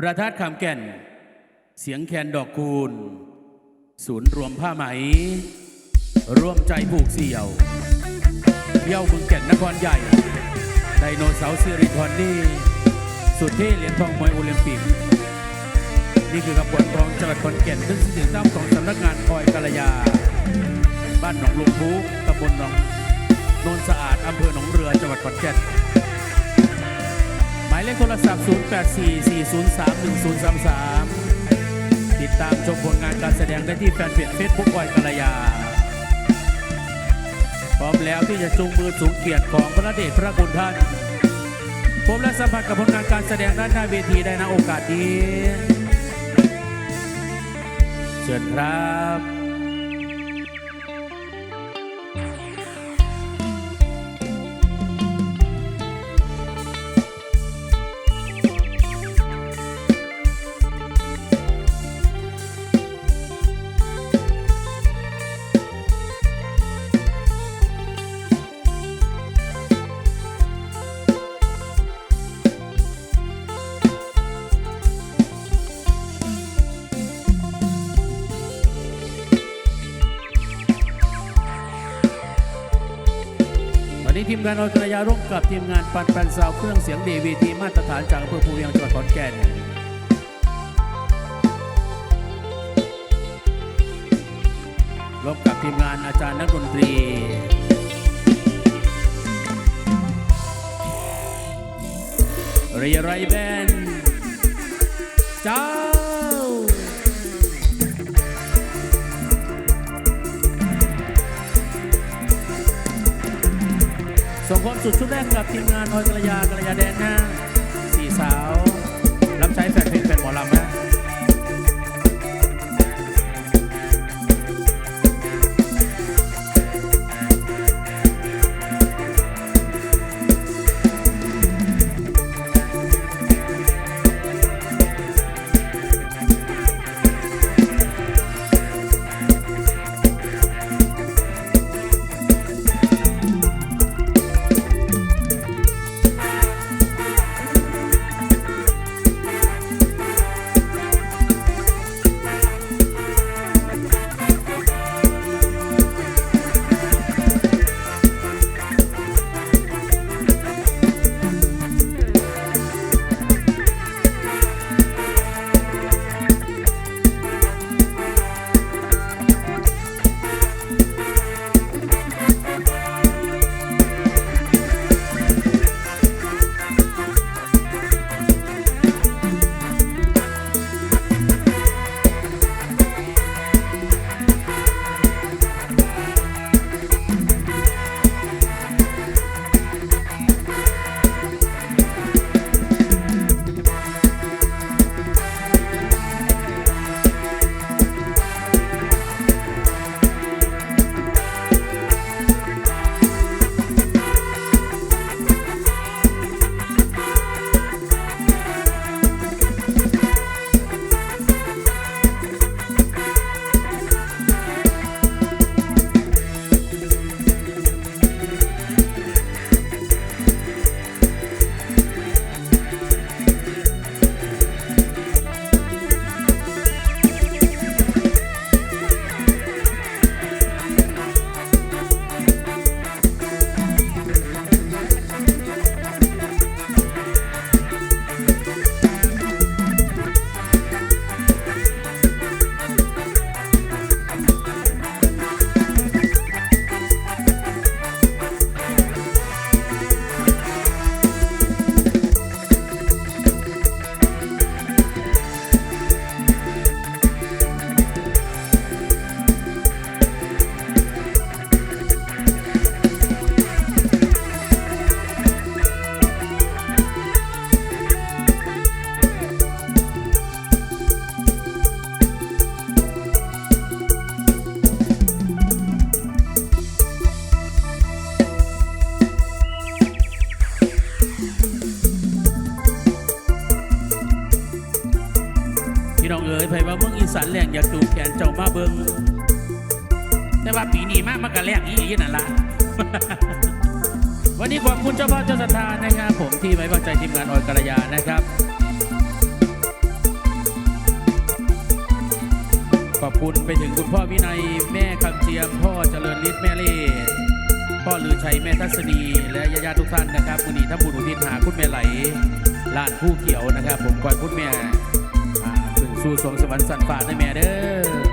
ประทัดคำแก่น เสียงแคนดอกคูณ ศูนย์รวมผ้าไหม ร่วมใจผูกเสี่ยวเยี่ยวเมืองแก่นนครใหญ่ ไดโนเสาร์ซิริคอนนี่ สุดที่เหรียญทองมวยโอลิมปิก นี่คือขบวนทองจังหวัดขอนแก่นซึ่งสินทรัพย์ของสำนักงานคอยกาลยา บ้านหนองลุงพูตำบลหนองโนนสะอาดอำเภอหนองเรือจังหวัดขอนแก่นายเลขโทรศัพท์ 0844031033 ติดตามชมผลงานการแสดงได้ที่แฟนเพจเฟซบุ๊กคอยกาลยา พร้อมแล้วที่จะจูงมือสูงเกียรติของพระเดชพระคุณท่านผมและสัมผัสกับผลงานการแสดงด้านหน้าเวทีได้นะโอกาสนี้ เชิญครับ ทีมงานออยกระยาร่วมกับทีมงานปันปันซาวเครื่องเสียงดีวีทีมาตรฐานจากอำเภอภูเวียงจังหวัดขอนแก่นร่วมกับทีมงานอาจารย์นักดนตรีเรียไรแบนจ้า สุดชุดแรกกับทีมงานออยกระยากระยาแดนนะสี่สาวรับใช้แฟน เอ๋ยไผว่าเมืองอีสานแรงอยากจูงแขนเจ้ามาเบิงแต่ว่าปีนี้มากมันก็แรงอีกนั่นละวันนี้ขอบคุณเจ้าพ่อเจ้าสัทธานะครับผมที่ไว้วางใจทีมงานออยกัลยานะครับ ขอบคุณไปถึงคุณพ่อวินัยแม่คำเจียม พ่อเจริญฤทธิ์แม่เล่พ่อลือชัยแม่ทัศนีและญาติทุกท่านนะครับวันนี้ถ้าบุญอุทิศหาคุณแม่ไหลลานผู้เขียวนะครับ ผมก่อยคุณแม่ สู่สวงสวรรค์สันฝ่าได้แม่เด้อ